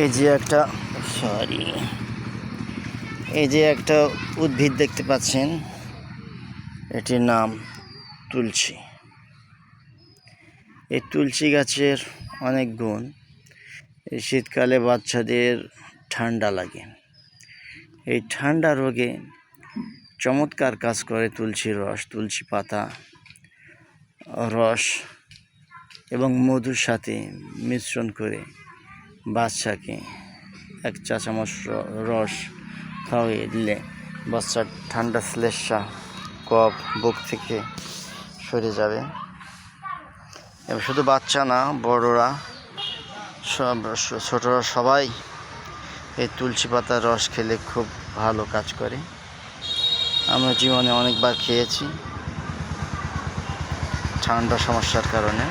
এই যে একটা সরি এই যে একটা উদ্ভিদ দেখতে পাচ্ছেন, এটির নাম তুলসী। এই তুলসী গাছের অনেক গুণ, এই শীতকালে বাচ্চাদের ঠান্ডা লাগে। এই ঠান্ডা রোগে চমৎকার কাজ করে তুলসীর রস, তুলসী পাতা, রস এবং মধুর সাথে মিশ্রণ করে বাচ্চাকে এক চা চামচ রস খাওয়িয়ে দিলে বাচ্চার ঠান্ডা শ্লেষা কফ বুক থেকে সরে যাবে। এবং শুধু বাচ্চা না, বড়রা, সব ছোটরা সবাই এই তুলসী পাতার রস খেলে খুব ভালো কাজ করে। আমরা জীবনে অনেকবার খেয়েছি ঠান্ডা সমস্যার কারণে।